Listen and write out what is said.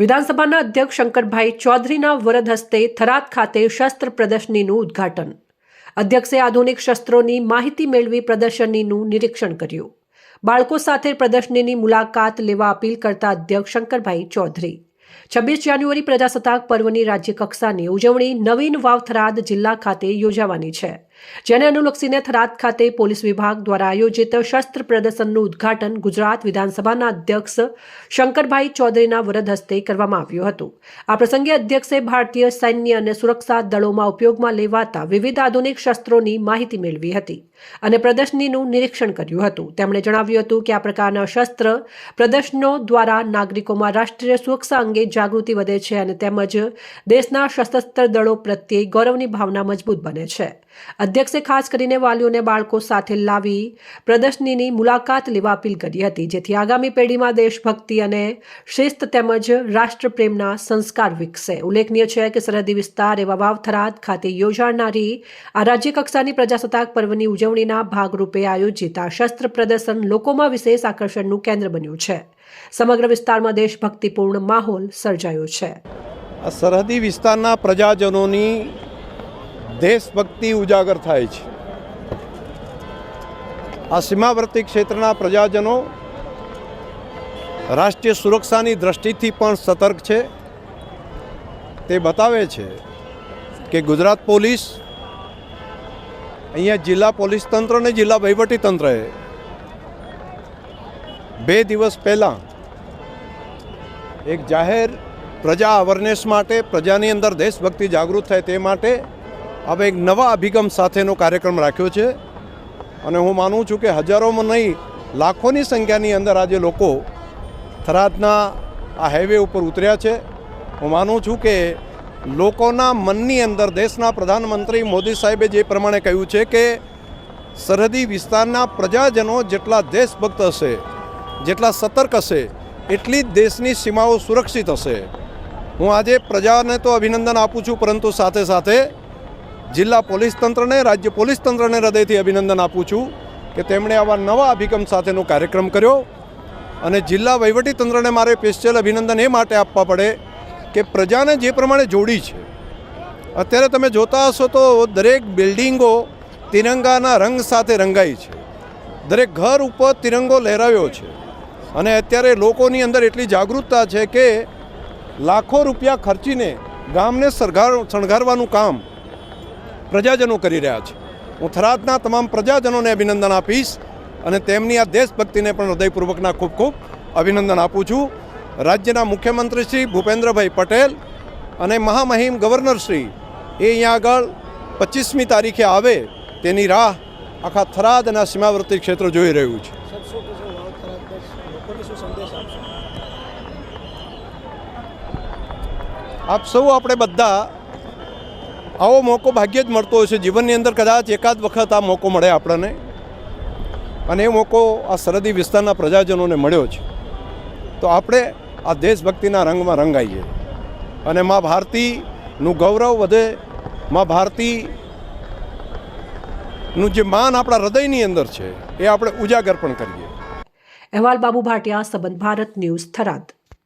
વિધાનસભાના અધ્યક્ષ શંકરભાઈ ચૌધરીના વરદ હસ્તે થરાદ ખાતે શસ્ત્ર પ્રદર્શનીનું ઉદ્ઘાટન. અધ્યક્ષે આધુનિક શસ્ત્રોની માહિતી મેળવી પ્રદર્શનીનું નિરીક્ષણ કર્યું. બાળકો સાથે પ્રદર્શનીની મુલાકાત લેવા અપીલ કરતા અધ્યક્ષ શંકરભાઈ ચૌધરી. છવ્વીસ જાન્યુઆરી પ્રજાસત્તાક પર્વની રાજ્યકક્ષાની ઉજવણી નવીન વાવ થરાદ જિલ્લા ખાતે યોજાવાની છે. જેને અનુલક્ષીને થરાદ ખાતે પોલીસ વિભાગ દ્વારા આયોજિત શસ્ત્ર પ્રદર્શનનું ઉદ્ઘાટન ગુજરાત વિધાનસભાના અધ્યક્ષ શંકરભાઈ ચૌધરીના વરદ હસ્તે કરવામાં આવ્યું હતું. આ પ્રસંગે અધ્યક્ષે ભારતીય સૈન્ય અને સુરક્ષા દળોમાં ઉપયોગમાં લેવાતા વિવિધ આધુનિક શસ્ત્રોની માહિતી મેળવી હતી અને પ્રદર્શનીનું નિરીક્ષણ કર્યું હતું. તેમણે જણાવ્યું હતું કે આ પ્રકારના શસ્ત્ર પ્રદર્શનો દ્વારા નાગરિકોમાં રાષ્ટ્રીય સુરક્ષા અંગે જાગૃતિ વધે છે અને તેમજ દેશના સશસ્ત્ર દળો પ્રત્યે ગૌરવની ભાવના મજબૂત બને છે. અધ્યક્ષે ખાસ કરીને વાલીઓને બાળકો સાથે લાવી પ્રદર્શનીની મુલાકાત લેવા અપીલ કરી હતી, જેથી આગામી પેઢીમાં દેશભક્તિ અને શિસ્ત તેમજ રાષ્ટ્રપ્રેમના સંસ્કાર વિકસે. ઉલ્લેખનીય છે કે સરહદી વિસ્તાર એવા વાવ થરાદ ખાતે યોજાનારી આ રાજ્યકક્ષાની પ્રજાસત્તાક પર્વની ઉજવણીના ભાગરૂપે આયોજિત આ શસ્ત્ર પ્રદર્શન લોકોમાં વિશેષ આકર્ષણનું કેન્દ્ર બન્યું છે. સમગ્ર વિસ્તારમાં દેશભક્તિપૂર્ણ માહોલ સર્જાયો છે. સરહદી વિસ્તારના પ્રજાજનોની દેશભક્તિ ઉજાગર થાય છે. આ સીમાવર્તી ક્ષેત્રના પ્રજાજનો રાષ્ટ્રીય સુરક્ષાની દ્રષ્ટિથી પણ સતર્ક છે. તે બતાવે છે કે ગુજરાત પોલીસ અહીંયા જિલ્લા પોલીસ તંત્ર અને જિલ્લા વહીવટી તંત્રએ બે દિવસ પહેલાં એક જાહેર પ્રજા અવેરનેસ માટે પ્રજાની અંદર દેશભક્તિ જાગૃત થાય તે માટે હવે એક નવા અભિગમ સાથેનો કાર્યક્રમ રાખ્યો છે અને હું માનું છું કે હજારોમાં નહીં, લાખોની સંખ્યાની અંદર આજે લોકો થરાદના આ હાઈવે ઉપર ઉતર્યા છે. હું માનું છું કે લોકોના મનની અંદર દેશના પ્રધાનમંત્રી મોદી સાહેબે જે પ્રમાણે કહ્યું છે કે સરહદી વિસ્તારના પ્રજાજનો જેટલા દેશભક્ત હશે, જેટલા સતર્ક હશે, એટલી જ દેશની સીમાઓ સુરક્ષિત હશે. હું આજે પ્રજાને તો અભિનંદન આપું છું, પરંતુ સાથે સાથે જિલ્લા પોલીસ તંત્રને, રાજ્ય પોલીસ તંત્રને હૃદયથી અભિનંદન આપું છું કે તેમણે આવા નવા અભિગમ સાથેનો કાર્યક્રમ કર્યો અને જિલ્લા વહીવટી તંત્રને મારે સ્પેશિયલ અભિનંદન એ માટે આપવા પડે કે પ્રજાને જે પ્રમાણે જોડી છે. અત્યારે તમે જોતા હશો તો દરેક બિલ્ડિંગો તિરંગાના રંગ સાથે રંગાઈ છે. દરેક ઘર ઉપર તિરંગો લહેરાવ્યો છે. અને અત્યારે લોકોની અંદર એટલી જાગૃતતા છે કે લાખો રૂપિયા ખર્ચીને ગામને સરગાર શણગારવાનું કામ પ્રજાજનો કરી રહ્યા છે. હું થરાદના તમામ પ્રજાજનોને અભિનંદન આપીશ અને તેમની આ દેશભક્તિને પણ હૃદયપૂર્વકના ખૂબ ખૂબ અભિનંદન આપું છું. રાજ્યના મુખ્યમંત્રી શ્રી ભૂપેન્દ્રભાઈ પટેલ અને મહામહિમ ગવર્નર શ્રી એ અહીંયા આગળ પચીસમી તારીખે આવે તેની રાહ આખા થરાદ અને સીમાવર્તી ક્ષેત્ર જોઈ રહ્યું છે. આપ સૌ આપણે બધા આવો મોકો ભાગ્યે જ મળતો હોય છે. જીવનની અંદર કદાચ એકાદ વખત આ મોકો મળે આપણને. અને એ મોકો આ સરહદી વિસ્તારના પ્રજાજનોને મળ્યો છે. તો આપણે આ દેશભક્તિના રંગમાં રંગાઈએ. અને મા ભારતીનું ગૌરવ વધે. મા ભારતીનું જે માન આપણા હૃદયની અંદર છે, એ આપણે ઉજાગર પણ કરીએ. અહેવાલ બાબુ ભાટિયા, સંબંધ ભારત ન્યૂઝ થરાદ.